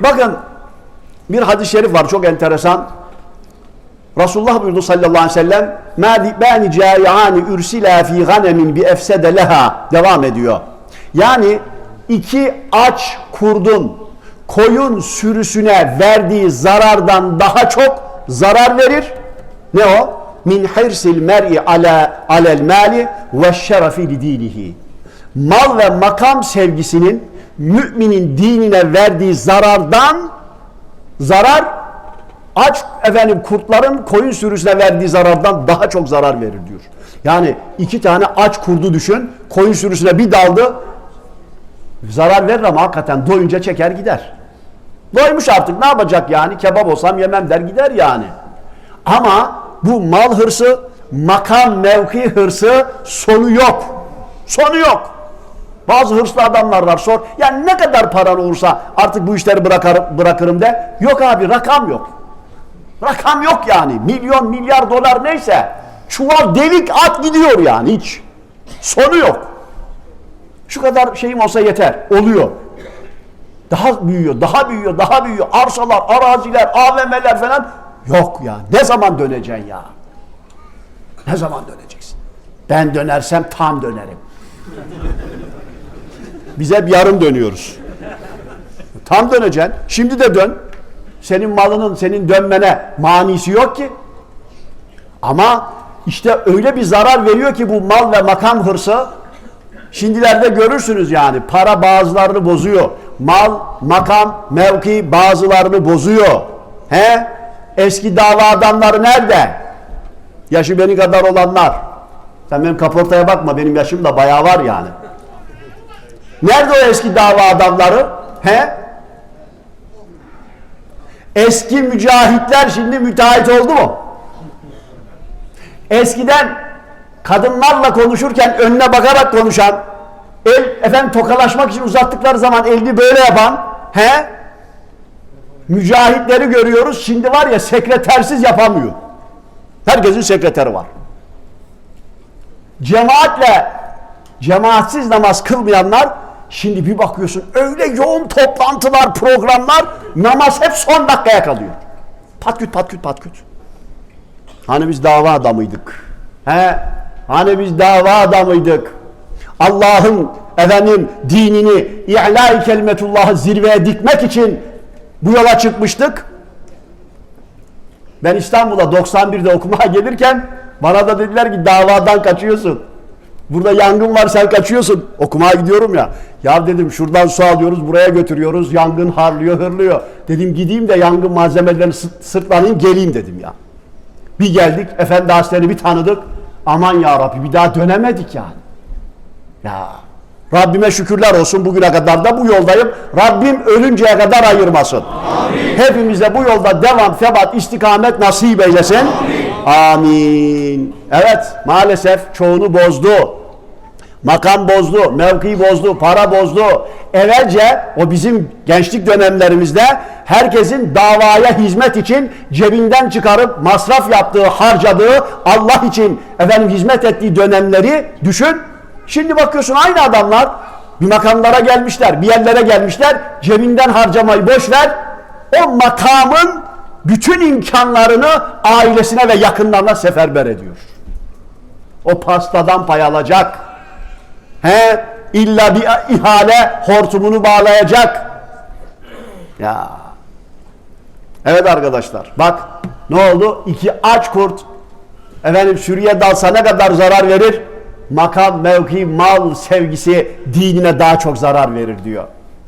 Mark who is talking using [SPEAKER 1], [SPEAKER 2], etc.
[SPEAKER 1] Bakın bir hadis-i şerif var çok enteresan. Resulullah buyurdu sallallahu aleyhi ve sellem مَا ذِبَانِ جَائِعَانِ اُرْسِلَا ف۪ي غَنَمٍ بِاَفْسَدَ لَهَا devam ediyor. Yani iki aç kurdun koyun sürüsüne verdiği zarardan daha çok zarar verir. Ne o? Min hirsil mer'i ala alel mali ve şerefi li dinihi. Mal ve makam sevgisinin müminin dinine verdiği zarardan zarar aç efendim kurtların koyun sürüsüne verdiği zarardan daha çok zarar verir diyor. Yani iki tane aç kurdu düşün. Koyun sürüsüne bir daldı. Zarar verir ama hakikaten doyunca çeker gider. Doymuş artık ne yapacak yani? Kebap olsam yemem der gider yani. Ama bu mal hırsı, makam mevki hırsı sonu yok. Sonu yok. Bazı hırslı adamlar var sor. Yani ne kadar paran olursa artık bu işleri bırakır, bırakırım de. Yok abi rakam yok. Rakam yok yani. Milyon milyar dolar neyse. Çuval delik at gidiyor yani hiç. Sonu yok. Şu kadar şeyim olsa yeter. Oluyor. Daha büyüyor, daha büyüyor, daha büyüyor. Arsalar, araziler, AVM'ler falan yok ya. Ne zaman döneceksin ya? Ne zaman döneceksin? Ben dönersem tam dönerim. Biz hep yarım dönüyoruz. Tam döneceksin. Şimdi de dön. Senin malının senin dönmene manisi yok ki. Ama işte öyle bir zarar veriyor ki bu mal ve makam hırsı Şimdilerde görürsünüz yani para bazılarını bozuyor. Mal, makam, mevki bazılarını bozuyor. He? Eski dava adamları nerede? Yaşı benim kadar olanlar. Sen benim kaportaya bakma benim yaşım da bayağı var yani. Nerede o eski dava adamları? He? Eski mücahitler şimdi müteahhit oldu mu? Eskiden kadınlarla konuşurken önüne bakarak konuşan, el efendim tokalaşmak için uzattıkları zaman elini böyle yapan, he? Mücahitleri görüyoruz. Şimdi var ya sekretersiz yapamıyor. Herkesin sekreteri var. Cemaatle cemaatsiz namaz kılmayanlar şimdi bir bakıyorsun öyle yoğun toplantılar, programlar namaz hep son dakikaya kalıyor. Patküt patküt patküt. Hani biz dava adamıydık. He? Hani biz dava adamıydık. Allah'ın efendim dinini i'la-i kelimetullah'ı zirveye dikmek için bu yola çıkmıştık. Ben İstanbul'a 91'de okumaya gelirken bana da dediler ki davadan kaçıyorsun. Burada yangın var sen kaçıyorsun. Okumaya gidiyorum ya. Ya dedim şuradan su alıyoruz buraya götürüyoruz. Yangın harlıyor hırlıyor. Dedim gideyim de yangın malzemelerini sırt, sırtlanayım geleyim dedim ya. Bir geldik efendi hastane bir tanıdık. Aman ya Rabbi bir daha dönemedik yani. Ya Rabbime şükürler olsun bugüne kadar da bu yoldayım. Rabbim ölünceye kadar ayırmasın. Amin. Hepimize bu yolda devam, sebat, istikamet nasip eylesin. Amin. Amin. Evet maalesef çoğunu bozdu. Makam bozdu, mevki bozdu, para bozdu. Evvelce o bizim gençlik dönemlerimizde herkesin davaya hizmet için cebinden çıkarıp masraf yaptığı, harcadığı, Allah için efendim hizmet ettiği dönemleri düşün. Şimdi bakıyorsun aynı adamlar bir makamlara gelmişler, bir yerlere gelmişler. Cebinden harcamayı boş ver. O makamın bütün imkanlarını ailesine ve yakınlarına seferber ediyor. O pastadan pay alacak. He, illa bir ihale hortumunu bağlayacak. Ya. Evet arkadaşlar. Bak ne oldu? İki aç kurt efendim sürüye dalsa ne kadar zarar verir? Makam, mevki, mal sevgisi dinine daha çok zarar verir diyor.